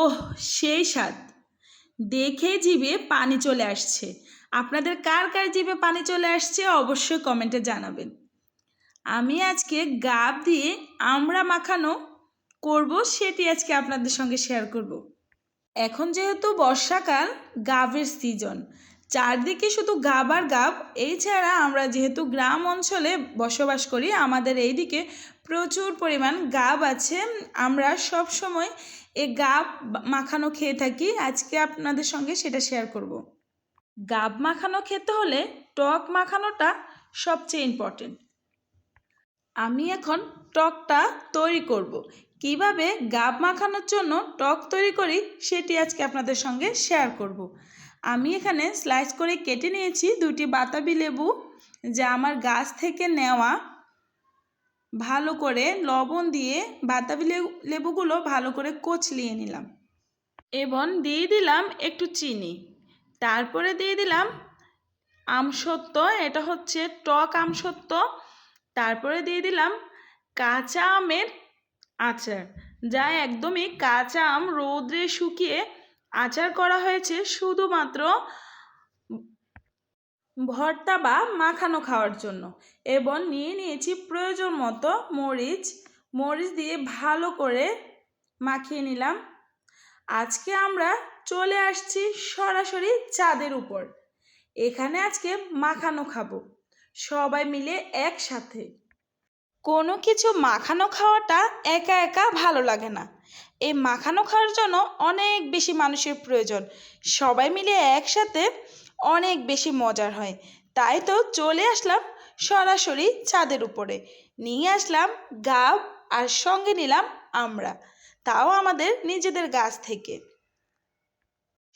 ওহ, সেই স্বাদ। দেখে জিভে পানি চলে আসছে। আপনাদের কার কার জিভে পানি চলে আসছে অবশ্যই কমেন্টে জানাবেন। আমি আজকে গাব দিয়ে আমরা মাখানো করব, সেটি আজকে আপনাদের সঙ্গে শেয়ার করব। এখন যেহেতু বর্ষাকাল, গাবের সিজন চারদিকে শুধু গাব আর গাব এছাড়া আমরা যেহেতু গ্রাম অঞ্চলে বসবাস করি, আমাদের এইদিকে প্রচুর পরিমাণ গাব আছে। আমরা সব সময় এই গাব মাখানো খেয়ে থাকি, আজকে আপনাদের সঙ্গে সেটা শেয়ার করব গাব মাখানো খেতে হলে টক মাখানোটা সবচেয়ে ইম্পর্টেন্ট আমি এখন টকটা তৈরি করব। কীভাবে গাব মাখানোর জন্য টক তৈরি করি সেটি আজকে আপনাদের সঙ্গে শেয়ার করব। আমি এখানে স্লাইস করে কেটে নিয়েছি দুটি বাতাবি লেবু, যা আমার গাছ থেকে নেওয়া ভালো করে লবণ দিয়ে বাতাবি লেবুগুলো ভালো করে কচলিয়ে নিলাম। এবং দিয়ে দিলাম একটু চিনি। তারপরে দিয়ে দিলাম আমসত্ব, এটা হচ্ছে টক আমসত্ব। তারপরে দিয়ে দিলাম কাঁচা আমের আচার। যা একদমই কাঁচা আম রৌদ্রে শুকিয়ে আচার করা হয়েছে শুধুমাত্র ভর্তা বা মাখানো খাওয়ার জন্য এবং নিয়ে নিয়েছি প্রয়োজন মতো মরিচ। মরিচ দিয়ে ভালো করে মাখিয়ে নিলাম। আজকে আমরা চলে আসছি সরাসরি চাঁদের উপর। এখানে আজকে মাখানো খাব। সবাই মিলে একসাথে। কোনো কিছু মাখানো খাওয়াটা একা একা ভালো লাগে না। এই মাখানো খাওয়ার জন্য অনেক বেশি মানুষের প্রয়োজন। সবাই মিলে একসাথে অনেক বেশি মজার হয়। তাই তো চলে আসলাম সরাসরি ছাদের উপরে। নিয়ে আসলাম গাব আর সঙ্গে নিলাম আমরা। তাও আমাদের নিজেদের গাছ থেকে।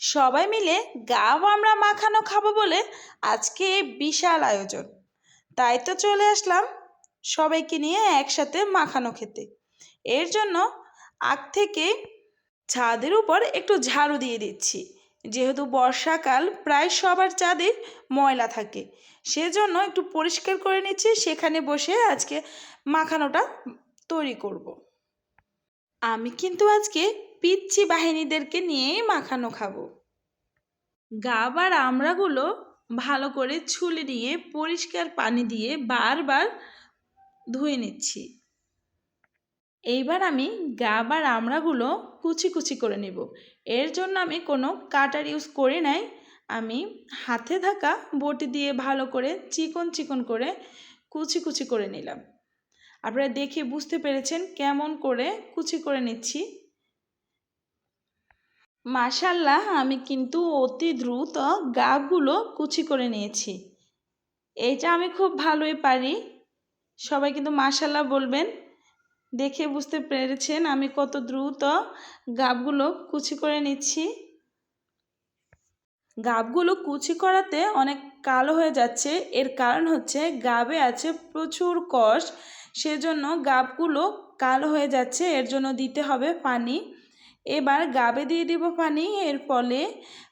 সবাই মিলে গাব আমরা মাখানো খাব বলে আজকে বিশাল আয়োজন। তাই তো চলে আসলাম সবাইকে নিয়ে একসাথে মাখানো খেতে। এর জন্য আগ থেকে ছাদের উপর একটু ঝাড়ু দিয়ে দিচ্ছি। যেহেতু বর্ষাকাল, প্রায় সবার চাঁদে ময়লা থাকে। সেজন্য একটু পরিষ্কার করে নিচ্ছি, সেখানে বসে আজকে মাখানোটা তৈরি করব। আমি কিন্তু আজকে পিচ্ছি বাহিনীদেরকে নিয়েই মাখানো খাব। গাব আর আমড়াগুলো ভালো করে ছুলে নিয়ে পরিষ্কার পানি দিয়ে বারবার ধুয়ে নিচ্ছি। এইবার আমি গা বা আমড়াগুলো কুচি কুচি করে নেব। এর জন্য আমি কোনো কাটার ইউজ করি নাই। আমি হাতে থাকা বটি দিয়ে ভালো করে চিকন চিকন করে কুচি কুচি করে নিলাম। আপনারা দেখে বুঝতে পেরেছেন কেমন করে কুচি করে নিচ্ছি। মাশাল্লাহ আমি কিন্তু অতি দ্রুত গাগুলো কুচি করে নিয়েছি। এইটা আমি খুব ভালোই পারি। সবাই কিন্তু মাশাল্লাহ বলবেন। দেখে বুঝতে পেরেছেন আমি কত দ্রুত গাবগুলো কুচি করে নিচ্ছি। গাবগুলো কুচি করাতে অনেক কালো হয়ে যাচ্ছে। এর কারণ হচ্ছে গাবে আছে প্রচুর কষ, সেজন্য গাবগুলো কালো হয়ে যাচ্ছে। এর জন্য দিতে হবে পানি। এবার গাবে দিয়ে দিব পানি। এর ফলে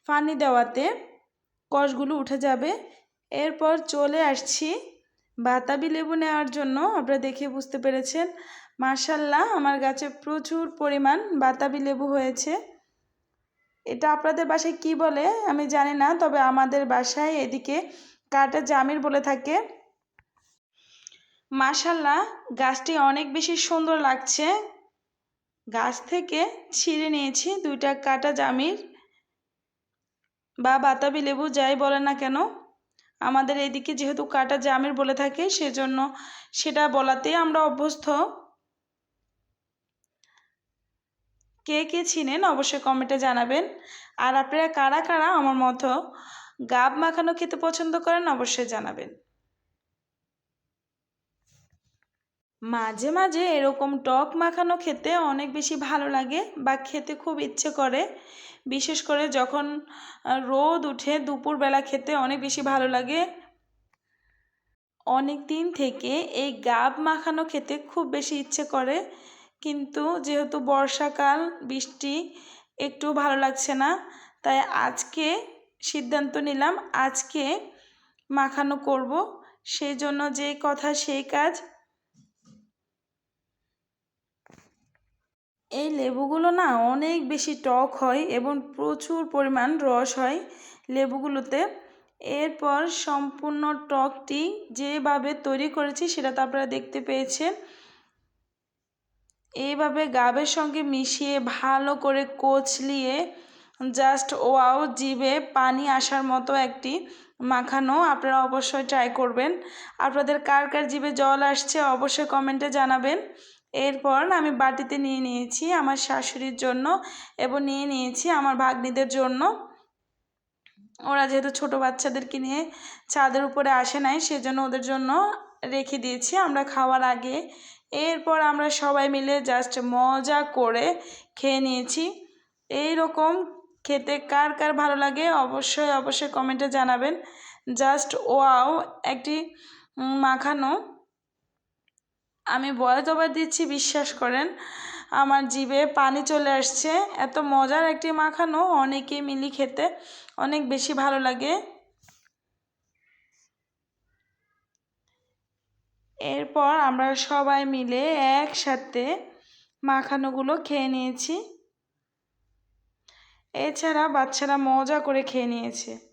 পানি দেওয়াতে কষগুলো উঠে যাবে। এরপর চলে আসছি বাতাবি লেবু নেওয়ার জন্য। আপনারা দেখে বুঝতে পেরেছেন। মার্শাল্লাহ আমার গাছে প্রচুর পরিমাণ বাতাবি লেবু হয়েছে। এটা আপনাদের বাসায় কি বলে আমি জানি না, তবে আমাদের বাসায় এদিকে কাটা জামির বলে থাকে। মাশাল্লাহ, গাছটি অনেক বেশি সুন্দর লাগছে। গাছ থেকে ছিঁড়ে নিয়েছি দুইটা কাটা জামির বা বাতাবি লেবু, যাই বলে না কেন। আমাদের এদিকে যেহেতু কাটা জামির বলে থাকে, সেজন্য সেটা বলাতেই আমরা অভ্যস্ত। কে কে ছিনেন অবশ্যই কমেন্টে জানাবেন। আর আপনারা কারা কারা আমার মতো গাব মাখানো খেতে পছন্দ করেন অবশ্যই জানাবেন। মাঝে মাঝে এরকম টক মাখানো খেতে অনেক বেশি ভালো লাগে বা খেতে খুব ইচ্ছে করে। বিশেষ করে যখন রোদ উঠে দুপুরবেলা খেতে অনেক বেশি ভালো লাগে। অনেক দিন থেকে এই গাব মাখানো খেতে খুব বেশি ইচ্ছে করে। কিন্তু যেহেতু বর্ষাকাল, বৃষ্টি একটু ভালো লাগছে না, তাই আজকে সিদ্ধান্ত নিলাম আজকে মাখানো করব। সেই জন্য যে কথা সেই কাজ। এই লেবুগুলো না অনেক বেশি টক হয় এবং প্রচুর পরিমাণ রস হয় লেবুগুলোতে। এরপর সম্পূর্ণ টকটি যেভাবে তৈরি করেছি সেটা তো আপনারা দেখতে পেয়েছেন। এইভাবে গাবের সঙ্গে মিশিয়ে ভালো করে কোচলিয়ে জাস্ট ওয়াও জিভে পানি আসার মতো একটি মাখানো আপনারা অবশ্যই ট্রাই করবেন। আপনাদের কার কার জিভে জল আসছে অবশ্যই কমেন্টে জানাবেন। এরপর আমি বাটিতে নিয়ে নিয়েছি আমার শাশুড়ির জন্য এবং নিয়ে নিয়েছি আমার ভাগ্নিদের জন্য। ওরা যেহেতু ছোট বাচ্চাদেরকে নিয়ে ছাদের উপরে আসে নাই, সেজন্য ওদের জন্য রেখে দিয়েছি। আমরা খাওয়ার আগে এরপর আমরা সবাই মিলে জাস্ট মজা করে খেয়ে নিয়েছি। এই রকম খেতে কার কার ভালো লাগে অবশ্যই অবশ্যই কমেন্টে জানাবেন। জাস্ট ওয়াও একটি মাখানো। আমি বয়স ওভার দিচ্ছি, বিশ্বাস করেন, আমার জিভে পানি চলে আসছে। এত মজার একটি মাখানো অনেকে মিলি খেতে, অনেক বেশি ভালো লাগে। এরপর আমরা সবাই মিলে একসাথে মাখানোগুলো খেয়ে নিয়েছি। এছাড়া বাচ্চারা মজা করে খেয়ে নিয়েছে।